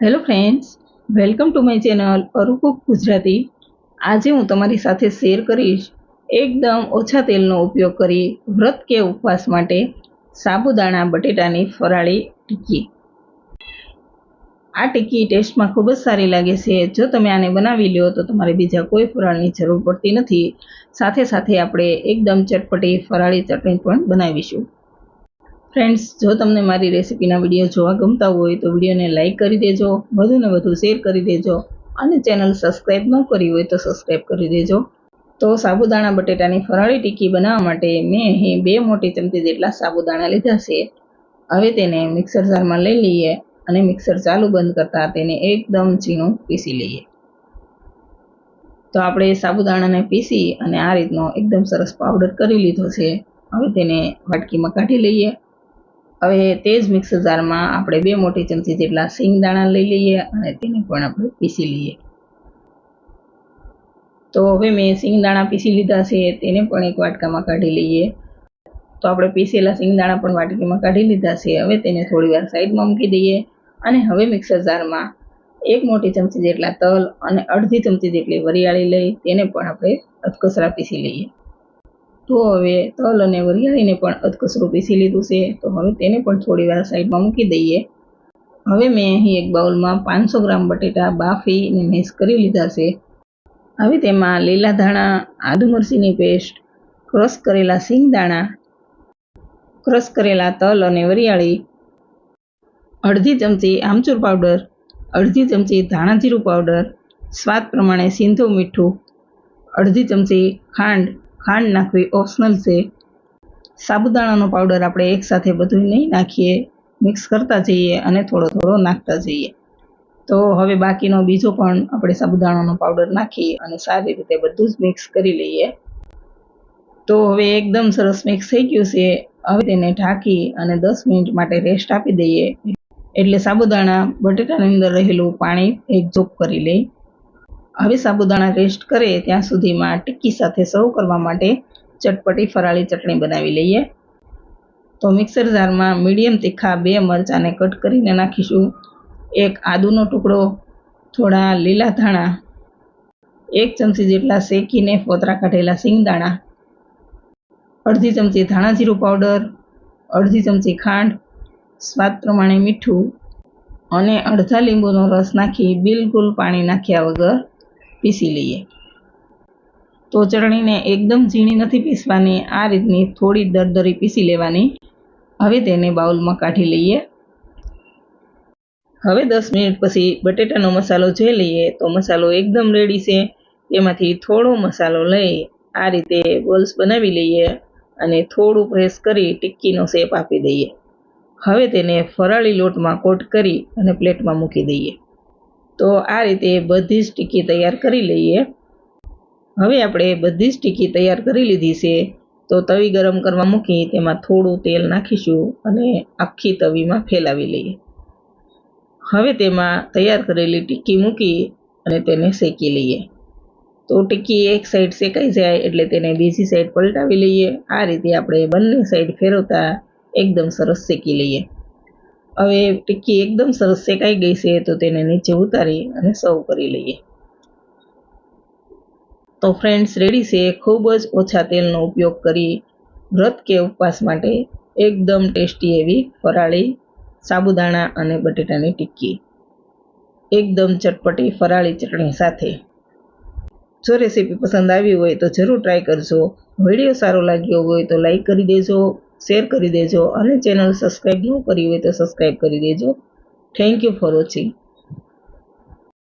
Hello friends welcome to my channel અરુકુક Gujarati આજે હું તમારી સાથે શેર કરીશ એકદમ ઓછા તેલનો ઉપયોગ કરી વ્રત કે ઉપવાસ માટે સાબુદાણા, બટેટાની ફરાળી ટિક્કી આ ટિક્કી ટેસ્ટમાં ખૂબ જ સારી લાગે છે. જો તમે આને બનાવી લો, તો તમારે બીજા કોઈ ફરાળની જરૂર પડતી નથી. સાથે સાથે આપણે એકદમ ચટપટી ફરાળી ચટણી પણ બનાવીશું. ફ્રેન્ડ્સ જો તમને મારી રેસિપીના વીડિયો જોવા ગમતા હોય તો વિડીયોને લાઇક કરી દેજો, વધુને વધુ શેર કરી દેજો અને ચેનલ સબસ્ક્રાઈબ ન કરી હોય તો સબસ્ક્રાઈબ કરી દેજો. તો સાબુદાણા બટેટાની ફરાળી ટીકી બનાવવા માટે મેં અહીં બે મોટી ચમચી જેટલા સાબુદાણા લીધા છે. હવે તેને મિક્સર જારમાં લઈ લઈએ અને મિક્સર ચાલુ બંધ કરતાં તેને એકદમ ઝીણું પીસી લઈએ. તો આપણે સાબુદાણાને પીસી અને આ રીતનો એકદમ સરસ પાવડર કરી લીધો છે. હવે તેને વાટકીમાં કાઢી લઈએ. હવે તે જ મિક્સર જારમાં આપણે બે મોટી ચમચી જેટલા દાણા લઈ લઈએ અને તેને પણ આપણે પીસી લઈએ. તો હવે મેં દાણા પીસી લીધા છે, તેને પણ એક વાટકામાં કાઢી લઈએ. તો આપણે પીસેલા દાણા પણ વાટકીમાં કાઢી લીધા છે, હવે તેને થોડી વાર સાઈડમાં મૂકી દઈએ. અને હવે મિક્સર જારમાં એક મોટી ચમચી જેટલા તલ અને અડધી ચમચી જેટલી વરિયાળી લઈ તેને પણ આપણે અધકસરા પીસી લઈએ. તો હવે તલ અને વરિયાળીને પણ અધકસરું પીસી લીધું છે. તો હવે તેને પણ થોડી વાર સાઈડમાં મૂકી દઈએ. હવે મેં અહીં એક બાઉલમાં પાંચસો ગ્રામ બટેટા બાફીને મેશ કરી લીધા છે. હવે તેમાં લીલા ધાણા, આદુ મરચીની પેસ્ટ, ક્રશ કરેલા દાણા ક્રશ કરેલા તલ અને વરિયાળી, અડધી ચમચી આમચૂર પાવડર, અડધી ચમચી ધાણા જીરું પાવડર, સ્વાદ પ્રમાણે સિંધવ મીઠું, અડધી ચમચી ખાંડ ખાંડ નાખવી ઓપ્શનલ છે. સાબુદાણાનો પાવડર આપણે એકસાથે બધું નહીં નાખીએ. મિક્સ કરતા જઈએ અને થોડો થોડો નાખતા જઈએ. તો હવે બાકીનો બીજો પણ આપણે સાબુદાણાનો પાવડર નાખી અને સારી રીતે બધું જ મિક્સ કરી લઈએ. તો હવે એકદમ સરસ મિક્સ થઈ ગયું છે. હવે તેને ઢાંકી અને દસ મિનિટ માટે રેસ્ટ આપી દઈએ. એટલે સાબુદાણા બટેટાની અંદર રહેલું પાણી એબ્ઝોર્બ કરી લે હવે સાબુદાણા રેસ્ટ કરે ત્યાં સુધીમાં ટિક્કી સાથે સર્વ કરવા માટે ચટપટી ફરાળી ચટણી બનાવી લઈએ. તો મિક્સર જારમાં મીડિયમ તીખા બે મરચાંને કટ કરીને નાખીશું. એક આદુનો ટુકડો, થોડા લીલા ધાણા, એક ચમચી જેટલા શેકીને ફોતરા કાઢેલા સિંગદાણા અડધી ચમચી ધાણા જીરું પાવડર, અડધી ચમચી ખાંડ, સ્વાદ પ્રમાણે મીઠું અને અડધા લીંબુનો રસ નાખી બિલકુલ પાણી નાખ્યા વગર પીસી લઈએ. તો ચટણીને એકદમ ઝીણી નથી પીસવાની, આ રીતની થોડી દરદરી પીસી લેવાની. હવે તેને બાઉલમાં કાઢી લઈએ. હવે દસ મિનિટ પછી બટેટાનો મસાલો જોઈ લઈએ, તો મસાલો એકદમ રેડી છે. તેમાંથી થોડો મસાલો લઈ આ રીતે બોલ્સ બનાવી લઈએ અને થોડું પ્રેસ કરી ટિક્કીનો શેપ આપી દઈએ. હવે તેને ફરાળી લોટમાં કોટ કરી અને પ્લેટમાં મૂકી દઈએ. તો આ રીતે બધી જ ટીકી તૈયાર કરી લઈએ. હવે આપણે બધી જ ટીકી તૈયાર કરી લીધી છે. તો તવી ગરમ કરવા મૂકી તેમાં થોડું તેલ નાખીશું અને આખી તવીમાં ફેલાવી લઈએ. હવે તેમાં તૈયાર કરેલી ટીક્કી મૂકી અને તેને શેકી લઈએ. તો ટીક્કી એક સાઈડ શેકાઈ જાય એટલે તેને બીજી સાઈડ પલટાવી લઈએ. આ રીતે આપણે બંને સાઈડ ફેરવતા એકદમ સરસ શેકી લઈએ. હવે ટિક્કી એકદમ સરસ શેકાઈ ગઈ છે તો તેને નીચે ઉતારી અને સર્વ કરી લઈએ. તો ફ્રેન્ડ્સ રેડી છે? ખૂબ જ ઓછા તેલનો ઉપયોગ કરી વ્રત કે ઉપવાસ માટે એકદમ ટેસ્ટી એવી ફરાળી સાબુદાણા અને બટેટાની ટિક્કી એકદમ ચટપટી ફરાળી ચટણી સાથે. જો રેસીપી પસંદ આવી હોય તો જરૂર ટ્રાય કરજો. વીડિયો સારો લાગ્યો હોય તો લાઈક કરી દેજો. શેર કરી દેજો અને ચેનલ સબસ્ક્રાઈબ ન કરી હોય તો સબસ્ક્રાઈબ કરી દેજો. Thank you for watching